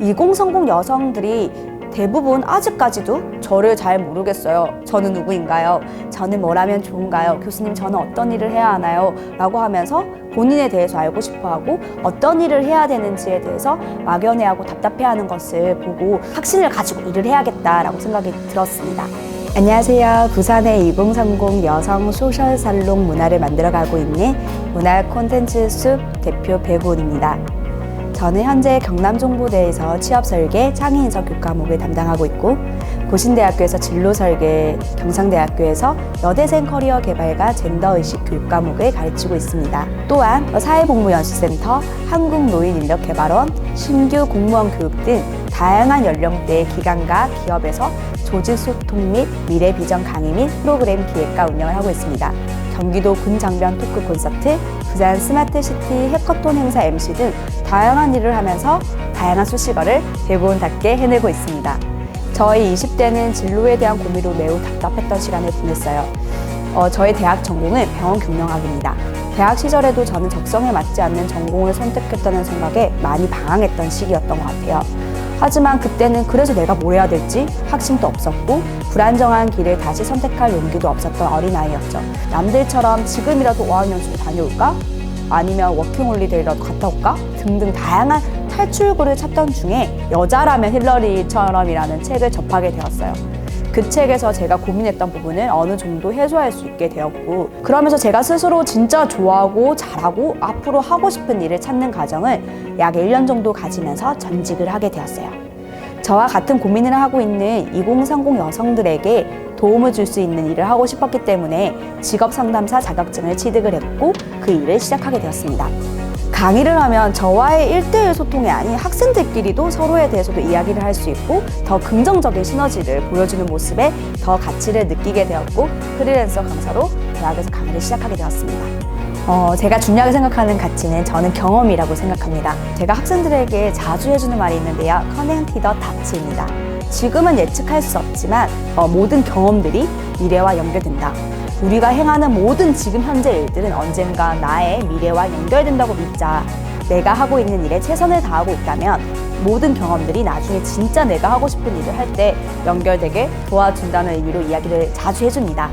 2030 여성들이 대부분 아직까지도 저를 잘 모르겠어요. 저는 누구인가요? 저는 뭘 하면 좋은가요? 교수님, 저는 어떤 일을 해야 하나요? 라고 하면서 본인에 대해서 알고 싶어 하고 어떤 일을 해야 되는지에 대해서 막연해하고 답답해하는 것을 보고 확신을 가지고 일을 해야겠다라고 생각이 들었습니다. 안녕하세요. 부산의 2030 여성 소셜 살롱 문화를 만들어가고 있는 문화 콘텐츠 숲 대표 배구은입니다. 저는 현재 경남정보대에서 취업 설계, 창의인서 교과목을 담당하고 있고 고신대학교에서 진로 설계, 경상대학교에서 여대생 커리어 개발과 젠더 의식 교육 과목을 가르치고 있습니다. 또한 사회복무연수센터, 한국노인인력개발원, 신규 공무원 교육 등 다양한 연령대의 기관과 기업에서 조직 소통 및 미래 비전 강의 및 프로그램 기획과 운영을 하고 있습니다. 경기도 군장변 토크 콘서트, 부산 스마트시티 해커톤 행사 MC 등 다양한 일을 하면서 다양한 수식어를 대부분답게 해내고 있습니다. 저희 20대는 진로에 대한 고민으로 매우 답답했던 시간을 보냈어요. 어, 저의 대학 전공은 병원 경영학입니다. 대학 시절에도 저는 적성에 맞지 않는 전공을 선택했다는 생각에 많이 방황했던 시기였던 것 같아요. 하지만 그때는 그래서 내가 뭘 해야 될지 확신도 없었고 불안정한 길을 다시 선택할 용기도 없었던 어린아이였죠. 남들처럼 지금이라도 어학연수를 다녀올까? 아니면 워킹홀리데이라도 갔다 올까? 등등 다양한 탈출구를 찾던 중에 여자라면 힐러리처럼이라는 책을 접하게 되었어요. 그 책에서 제가 고민했던 부분을 어느 정도 해소할 수 있게 되었고 그러면서 제가 스스로 진짜 좋아하고 잘하고 앞으로 하고 싶은 일을 찾는 과정을 약 1년 정도 가지면서 전직을 하게 되었어요. 저와 같은 고민을 하고 있는 2030 여성들에게 도움을 줄 수 있는 일을 하고 싶었기 때문에 직업 상담사 자격증을 취득을 했고 그 일을 시작하게 되었습니다. 강의를 하면 저와의 일대일 소통이 아닌 학생들끼리도 서로에 대해서도 이야기를 할 수 있고 더 긍정적인 시너지를 보여주는 모습에 더 가치를 느끼게 되었고 프리랜서 강사로 대학에서 강의를 시작하게 되었습니다. 어, 제가 중요하게 생각하는 가치는 저는 경험이라고 생각합니다. 제가 학생들에게 자주 해주는 말이 있는데요. 커넥티 더 다치입니다. 지금은 예측할 수 없지만 어, 모든 경험들이 미래와 연결된다. 우리가 행하는 모든 지금 현재 일들은 언젠가 나의 미래와 연결된다고 믿자. 내가 하고 있는 일에 최선을 다하고 있다면 모든 경험들이 나중에 진짜 내가 하고 싶은 일을 할 때 연결되게 도와준다는 의미로 이야기를 자주 해줍니다.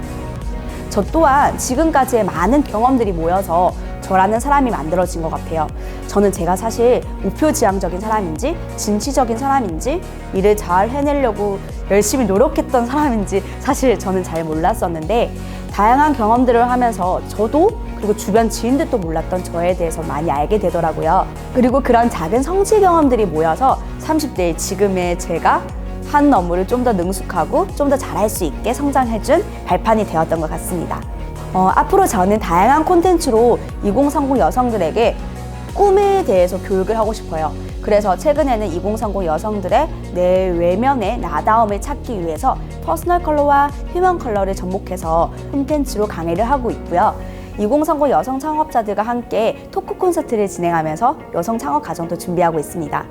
저 또한 지금까지의 많은 경험들이 모여서 저라는 사람이 만들어진 것 같아요. 저는 제가 사실 목표지향적인 사람인지 진취적인 사람인지 일을 잘 해내려고 열심히 노력했던 사람인지 사실 저는 잘 몰랐었는데 다양한 경험들을 하면서 저도 그리고 주변 지인들도 몰랐던 저에 대해서 많이 알게 되더라고요. 그리고 그런 작은 성취 경험들이 모여서 30대의 지금의 제가 한 업무를 좀 더 능숙하고 좀 더 잘할 수 있게 성장해준 발판이 되었던 것 같습니다. 어, 앞으로 저는 다양한 콘텐츠로 2030 여성들에게 꿈에 대해서 교육을 하고 싶어요. 그래서 최근에는 2030 여성들의 내 외면의 나다움을 찾기 위해서 퍼스널 컬러와 휴먼 컬러를 접목해서 콘텐츠로 강의를 하고 있고요. 2030 여성 창업자들과 함께 토크 콘서트를 진행하면서 여성 창업 과정도 준비하고 있습니다.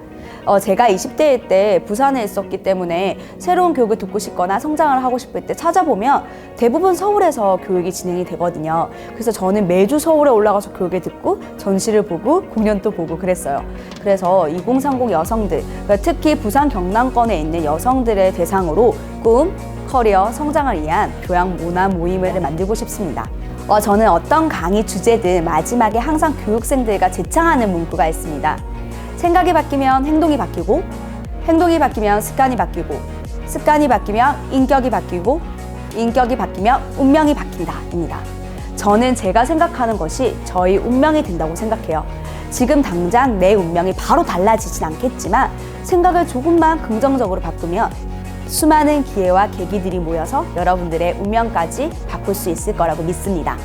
어, 제가 20대일 때 부산에 있었기 때문에 새로운 교육을 듣고 싶거나 성장을 하고 싶을 때 찾아보면 대부분 서울에서 교육이 진행이 되거든요. 그래서 저는 매주 서울에 올라가서 교육을 듣고 전시를 보고 공연도 보고 그랬어요. 그래서 2030 여성들, 그러니까 특히 부산 경남권에 있는 여성들의 대상으로 꿈, 커리어, 성장을 위한 교양 문화 모임을 만들고 싶습니다. 어, 저는 어떤 강의 주제든 마지막에 항상 교육생들과 재창하는 문구가 있습니다. 생각이 바뀌면 행동이 바뀌고, 행동이 바뀌면 습관이 바뀌고, 습관이 바뀌면 인격이 바뀌고, 인격이 바뀌면 운명이 바뀐다 입니다. 저는 제가 생각하는 것이 저희 운명이 된다고 생각해요. 지금 당장 내 운명이 바로 달라지진 않겠지만 생각을 조금만 긍정적으로 바꾸면 수많은 기회와 계기들이 모여서 여러분들의 운명까지 바꿀 수 있을 거라고 믿습니다.